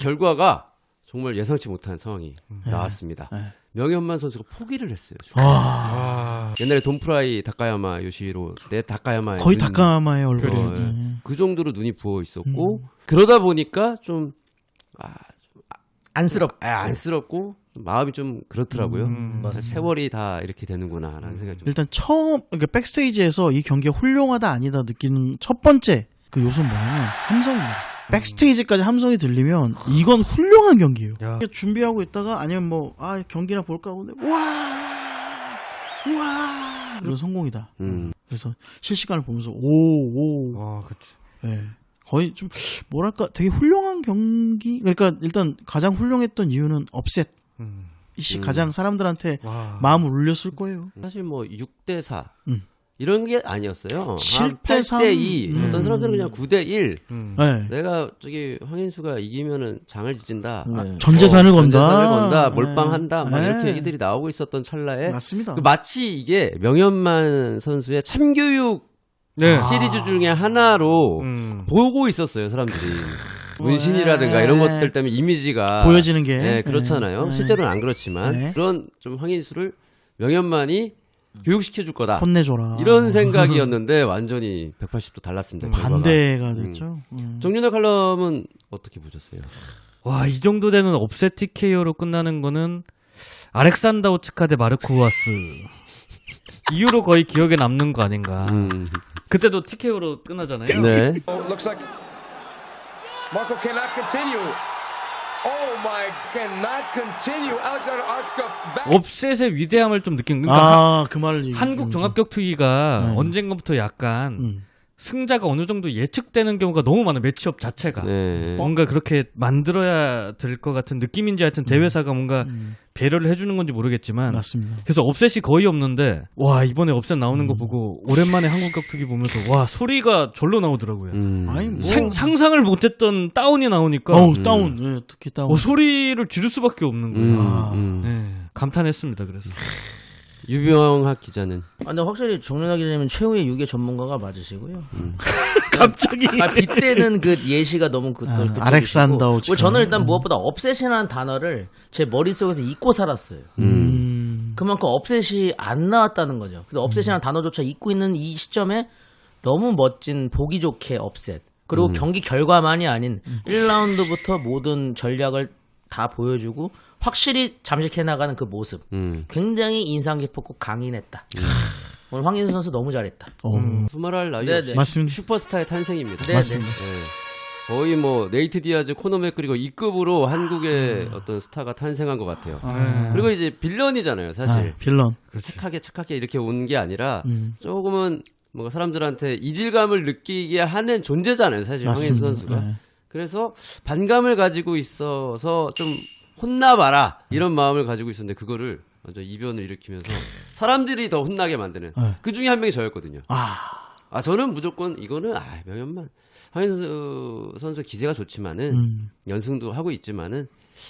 결과가 정말 예상치 못한 상황이 나왔습니다. 네. 명현만 선수가 포기를 했어요. 와, 옛날에 돈프라이 다카야마 요시로 내 다카야마 거의 다까마의 얼굴. 그렇죠. 네. 그 정도로 눈이 부어 있었고 그러다 보니까 좀 아, 안쓰럽. 아, 안쓰럽고 마음이 좀 그렇더라고요. 음, 아, 세월이 다 이렇게 되는구나라는 생각이 좀. 일단 처음 그러니까 백스테이지에서 이 경기가 훌륭하다 아니다 느끼는 첫 번째 그 요소는 뭐냐면 함성입니다. 백스테이지까지 함성이 들리면 이건 훌륭한 경기예요. 야. 준비하고 있다가 아니면 뭐 아 경기나 볼까 하고 근데 와와 이런 성공이다. 음. 그래서 실시간을 보면서 오오 와, 그치. 예. 거의 좀 뭐랄까 되게 훌륭한 경기 그러니까 일단 가장 훌륭했던 이유는 업셋 음. 이씨 음. 가장 사람들한테 와. 마음을 울렸을 거예요. 사실 뭐 6대 4 음. 이런 게 아니었어요. 칠대 삼? 8대 2. 음. 어떤 사람들은 그냥 9대 1. 음. 네. 내가 저기 황인수가 이기면은 장을 짓진다. 네. 전 재산을 어, 건다. 전 재산을 건다. 네. 몰빵한다. 막 네. 이렇게 얘기들이 나오고 있었던 찰나에 맞습니다. 그 마치 이게 명현만 선수의 참교육 네. 시리즈 중에 하나로 음. 보고 있었어요, 사람들이. 문신이라든가 네. 이런 것들 때문에 이미지가 보여지는 게 네, 그렇잖아요. 네. 실제로는 안 그렇지만 네. 그런 좀 황인수를 명현만이 교육시켜 줄 거다. 혼내줘라. 이런 생각이었는데 완전히 180도 달랐습니다. 결과가. 반대가 됐죠. 음. 정윤호 칼럼은 어떻게 보셨어요? 와, 이 정도 되는 업셋 TKO로 끝나는 거는 알렉산더 오츠카 대 마르코 우아스. 이후로 거의 기억에 남는 거 아닌가. 음, 그때도 TKO로 끝나잖아요. 네. Oh, looks like Marco cannot continue. 업셋의 위대함을 좀 느낀 그러니까 아, 그 말을 한국 종합격투기가 네. 언젠가부터 약간 음. 승자가 어느 정도 예측되는 경우가 너무 많아 매치업 자체가 네. 뭔가 그렇게 만들어야 될 것 같은 느낌인지 하여튼 대회사가 뭔가 음. 배려를 해주는 건지 모르겠지만 맞습니다. 그래서 업셋이 거의 없는데 와 이번에 업셋 나오는 음. 거 보고 오랜만에 한국 격투기 보면서 와 소리가 절로 나오더라고요 음. 아니 뭐 상, 상상을 못했던 다운이 나오니까 어우 다운. 네, 특히 다운. 어, 소리를 지를 수밖에 없는 거예요 음, 아. 음. 네, 감탄했습니다 그래서 유병학 기자는 아, 근데 확실히 정윤아 기자님은 최후의 유괴 전문가가 맞으시고요. 갑자기 아, 빗대는 그 예시가 너무 그, 아, 또 그쪽이시고. 알렉산더 오치카. 그리고 저는 일단 무엇보다 업셋이라는 단어를 제 머릿속에서 잊고 살았어요. 음. 그만큼 업셋이 안 나왔다는 거죠. 그래서 업셋이라는 단어조차 잊고 있는 이 시점에 너무 멋진 보기 좋게 업셋. 그리고 경기 결과만이 아닌 1라운드부터 모든 전략을 다 보여주고 확실히 잠식해 나가는 그 모습. 음. 굉장히 인상 깊었고 강인했다. 오늘 황인수 선수 너무 잘했다. 어. 두말할 나위 네네. 없이 맞습니다. 슈퍼스타의 탄생입니다. 네, 맞습니다. 네. 거의 뭐 네이트 디아즈, 코너 맥그리고 이급으로 한국의 어떤 스타가 탄생한 것 같아요. 그리고 이제 빌런이잖아요, 사실. 아, 빌런. 착하게 착하게 이렇게 오는 게 아니라 음. 조금은 뭔가 사람들한테 이질감을 느끼게 하는 존재잖아요, 사실 황인수 맞습니다. 선수가. 네. 그래서 반감을 가지고 있어서 좀 혼나봐라 이런 마음을 가지고 있었는데 그거를 완전 이변을 일으키면서 사람들이 더 혼나게 만드는 네. 그 중에 한 명이 저였거든요. 아, 아 저는 무조건 이거는 아 명현만 황인수 선수 기세가 좋지만은 음. 연승도 하고 있지만은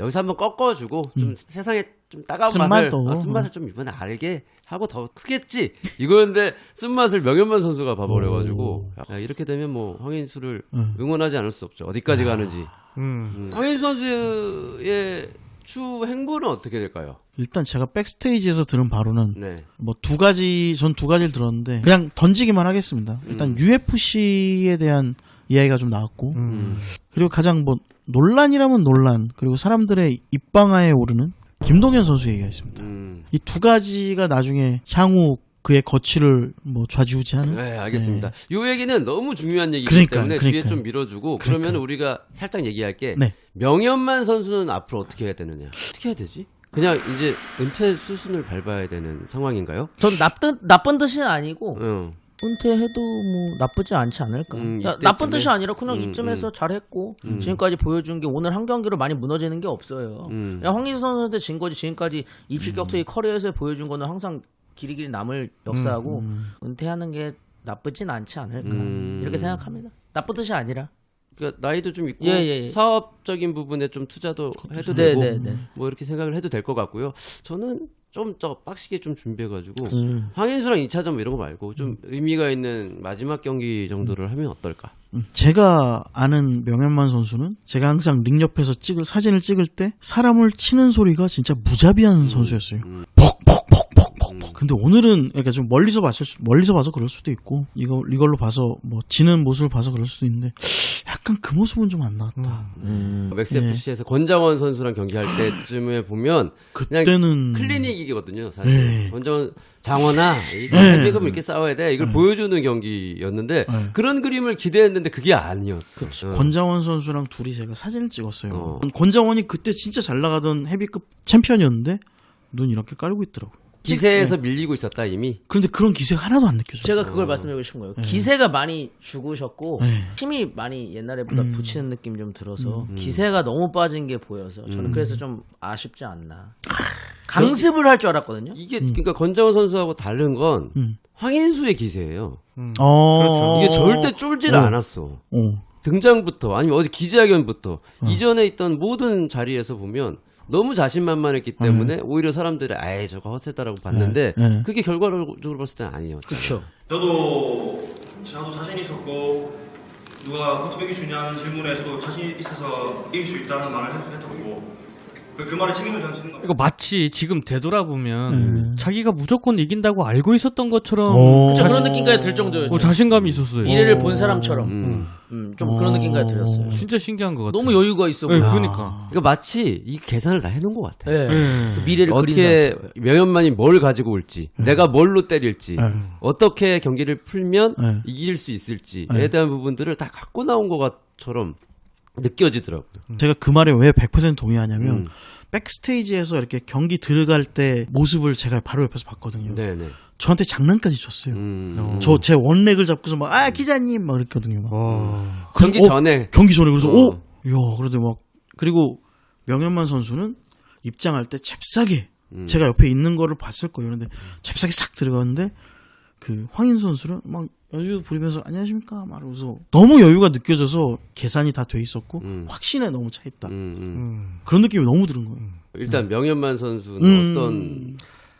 여기서 한번 꺾어주고 좀 세상에 좀 따가운 쓴맛도. 맛을 어, 쓴맛을 좀 이번에 알게 하고 더 크겠지 이거였는데 쓴맛을 명현만 선수가 봐버려가지고 야, 이렇게 되면 뭐 황인수를 음. 응원하지 않을 수 없죠 어디까지 가는지 음. 음. 황인수 선수의 추 행보는 어떻게 될까요? 일단 제가 백스테이지에서 들은 바로는 네. 뭐 두 가지 전 두 가지를 들었는데 그냥 던지기만 하겠습니다. 일단 UFC에 대한 이야기가 좀 나왔고 음. 그리고 가장 뭐 논란이라면 논란 그리고 사람들의 입방아에 오르는 김동현 선수 얘기가 있습니다. 음. 이 두 가지가 나중에 향후 그의 거취를 뭐 좌지우지하는 네, 알겠습니다. 요 얘기는 너무 중요한 얘기이기 그러니까, 때문에 뒤에 그러니까. 좀 밀어주고 그러면 그러니까. 우리가 살짝 얘기할 게. 네. 명현만 선수는 앞으로 어떻게 해야 되느냐? 어떻게 해야 되지? 그냥 이제 은퇴 수순을 밟아야 되는 상황인가요? 전 나쁜 나쁜 뜻이 아니고 응. 은퇴해도 뭐 나쁘지 않지 않을까. 음, 나? 나쁜 뜻이 아니라 그냥 음, 이쯤에서 잘했고 음. 지금까지 보여준 게 오늘 한 경기로 많이 무너지는 게 없어요. 음. 그냥 황희수 선수한테 진 거지 지금까지 입시 격투기 커리어에서 보여준 거는 항상 길이 길이 남을 역사하고 은퇴하는 게 나쁘진 않지 않을까 음. 이렇게 생각합니다. 나쁜 뜻이 아니라. 그러니까 나이도 좀 있고 예, 예, 예. 사업적인 부분에 좀 투자도 해도 네, 되고 네, 네. 뭐 이렇게 생각을 해도 될 것 같고요. 저는 좀 더 빡시게 좀 준비해가지고 음. 황인수랑 2차전 뭐 이런 거 말고 좀 의미가 있는 마지막 경기 정도를 하면 어떨까? 음, 제가 아는 명현만 선수는 제가 항상 링 옆에서 찍을 사진을 찍을 때 사람을 치는 소리가 진짜 무자비한 선수였어요. 퍽퍽퍽퍽퍽. 근데 오늘은 그러니까 좀 멀리서 봤을 수, 멀리서 봐서 그럴 수도 있고 이거 이걸로 봐서 뭐 지는 모습을 봐서 그럴 수도 있는데 약간 그 모습은 좀 안 나왔다. 맥스 FC에서 권장원 선수랑 경기할 때쯤에 보면 그냥 그때는 클리닉이거든요, 사실. 네. 권장원 장원아, 이거 네. 헤비급 이렇게 싸워야 돼. 이걸 보여주는 경기였는데 네. 그런 그림을 기대했는데 그게 아니었어. 어. 권장원 선수랑 둘이 제가 사진을 찍었어요. 어. 권장원이 그때 진짜 잘 나가던 헤비급 챔피언이었는데 눈 이렇게 깔고 있더라고요. 기세에서 밀리고 있었다 이미. 그런데 그런 기세가 하나도 안 느껴져요. 제가 그걸 말씀드리고 싶은 거예요. 기세가 많이 죽으셨고 네. 힘이 많이 옛날에보다 붙이는 느낌 좀 들어서 기세가 너무 빠진 게 보여서 저는 그래서 좀 아쉽지 않나. 강습을 할 줄 알았거든요. 이게 그러니까 권장원 선수하고 다른 건 음. 황인수의 기세예요. 어. 이게 절대 쫄지를 어. 않았어. 어. 등장부터 아니면 어제 기자회견부터 이전에 있던 모든 자리에서 보면 너무 자신만만했기 때문에 오히려 사람들이 아예 저거 헛세다라고 봤는데 네, 네. 그게 결과적으로 봤을 때는 아니에요. 그렇죠. 저도 저도 자신 있었고 누가 호투백이 주냐는 질문에 저도 자신 있어서 이길 수 있다는 말을 했- 했었고 그, 그 말에 책임을 져야 지는 겁니다. 이거 마치 지금 되돌아보면 음. 자기가 무조건 이긴다고 알고 있었던 것처럼 어. 저 그런 느낌까지 들 정도였죠. 어, 자신감이 있었어요. 미래를 본 사람처럼 음. 음, 좀 그런 느낌까지 들었어요. 진짜 신기한 것 같아요. 너무 여유가 있어 네, 보여. 그러니까. 그러니까 마치 이 계산을 다 해놓은 것 같아. 네. 네. 그 미래를 어떻게 명현만이 뭘 가지고 올지, 내가 뭘로 때릴지, 네. 어떻게 경기를 풀면 네. 이길 수 있을지에 네. 대한 부분들을 다 갖고 나온 것처럼 느껴지더라고요. 제가 그 말에 왜 100% 동의하냐면 음. 백스테이지에서 이렇게 경기 들어갈 때 모습을 제가 바로 옆에서 봤거든요. 네네. 저한테 장난까지 쳤어요. 음. 어. 저제 원렉을 잡고서 막 아 기자님 막 그랬거든요. 막. 와. 그래서, 경기 어, 전에 경기 전에 그래서 어. 오, 야 그래도 막 그리고 명현만 선수는 입장할 때 잽싸게 음. 제가 옆에 있는 거를 봤을 거예요. 그런데 잽싸게 싹 들어갔는데 그 황인 선수는 막 여유 부리면서 안녕하십니까 말하면서 너무 여유가 느껴져서 계산이 다 돼 있었고 음. 확신에 너무 차 있다. 음, 음. 음. 그런 느낌이 너무 드는 거예요. 일단 명현만 선수는 음. 어떤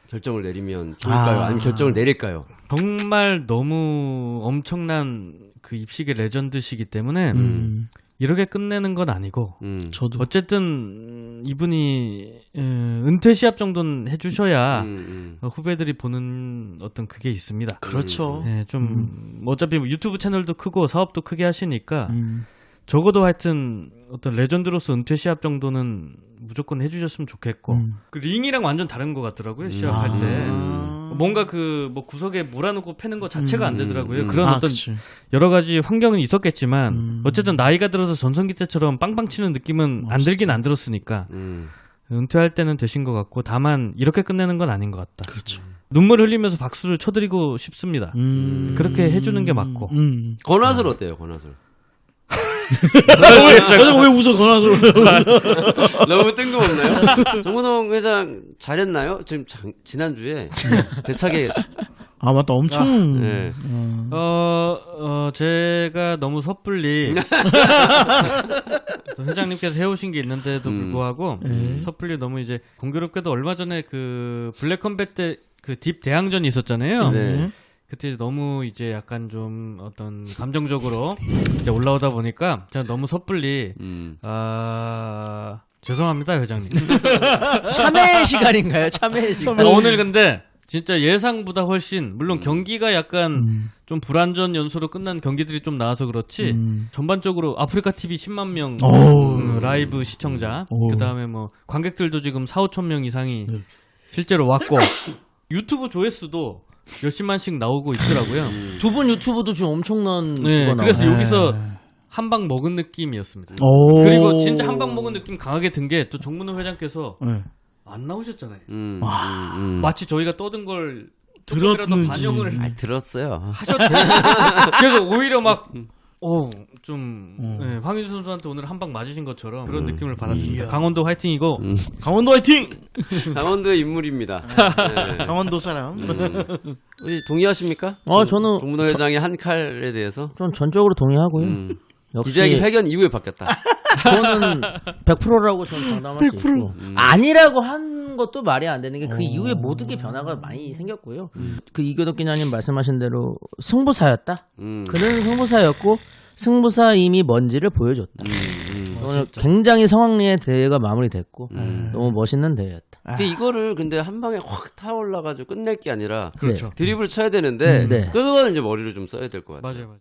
결정을 내리면 좋을까요? 아. 아. 니면 결정을 내릴까요? 정말 너무 엄청난 그 입식의 레전드시기 때문에 음, 이렇게 끝내는 건 아니고 음. 저도 어쨌든 이분이 에, 은퇴 시합 정도는 해주셔야 음, 어, 후배들이 보는 어떤 그게 있습니다. 그렇죠. 네, 좀 어차피 뭐 유튜브 채널도 크고 사업도 크게 하시니까 음. 적어도 하여튼 어떤 레전드로서 은퇴 시합 정도는 무조건 해주셨으면 좋겠고 음. 그 링이랑 완전 다른 것 같더라고요 시합할 때 아. 뭔가 그 뭐 구석에 몰아놓고 패는 것 자체가 안 되더라고요 음. 그런 아, 어떤 그치. 여러 가지 환경은 있었겠지만 음. 어쨌든 나이가 들어서 전성기 때처럼 빵빵 치는 느낌은 안 들긴 안 들었으니까 음. 은퇴할 때는 되신 것 같고 다만 이렇게 끝내는 건 아닌 것 같다 그렇죠. 눈물 흘리면서 박수를 쳐드리고 싶습니다 음. 그렇게 해주는 게 맞고 음. 권하솔 어때요, 권하솔? 왜, 왜 웃어 건아서 너무 뜬금없나요? 정근홍 회장 잘했나요? 지금 장- 지난주에 대차게 아 맞다 엄청 네. 어. 어, 어, 제가 너무 섣불리 또 회장님께서 해오신 게 있는데도 음. 불구하고 네. 섣불리 너무 이제 공교롭게도 얼마 전에 그 블랙컴뱃 때 그 딥 대항전이 있었잖아요. 네. 그때 너무 이제 약간 좀 어떤 감정적으로 이제 올라오다 보니까 제가 너무 섣불리 음. 아 죄송합니다 회장님. 참회 시간인가요? 참회 시간. 아, 오늘 근데 진짜 예상보다 훨씬 음. 물론 경기가 약간 좀 불안전 연소로 끝난 경기들이 좀 나와서 그렇지 음. 전반적으로 아프리카 TV 10만 명. 음, 라이브 시청자 어우. 그다음에 뭐 관객들도 지금 4, 5천 명 이상이 네. 실제로 왔고 유튜브 조회수도 몇십만씩 나오고 있더라고요. 두 분 유튜브도 지금 엄청난 네, 그래서. 여기서 한 방 먹은 느낌이었습니다. 오. 그리고 진짜 한 방 먹은 느낌 강하게 든 게 또 정문호 회장께서 네. 안 나오셨잖아요. 음. 음. 음. 마치 저희가 떠든 걸 들었는지. 조금이라도 반영을 아, 들었어요. 하셨대. 그래서 오히려 막, 어, 좀, 음. 네, 황윤수 선수한테 오늘 한 방 맞으신 것처럼 그런 느낌을 받았습니다. 강원도 화이팅이고, 음. 강원도 화이팅 강원도의 인물입니다. 네. 강원도 사람 음. 우리 동의하십니까? 어, 저는 정문호 회장의 한 칼에 대해서? 전 전적으로 동의하고요. 음. 기자회견 회견 이후에 바뀌었다. 그거는 100%라고 저는 장담할 수 있고 아니라고 한 것도 말이 안 되는 게 그 이후에 모든 게 변화가 많이 생겼고요. 그 이교덕 기자님 말씀하신 대로 승부사였다. 음. 그는 승부사였고 승부사임이 뭔지를 보여줬다. 음, 오늘 굉장히 성황리의 대회가 마무리됐고 너무 멋있는 대회였다. 근데 이거를 근데 한 방에 확 타올라가지고 끝낼 게 아니라 그렇죠. 드립을 쳐야 되는데 네. 그건 이제 머리를 좀 써야 될 것 같아요. 맞아요, 맞아요.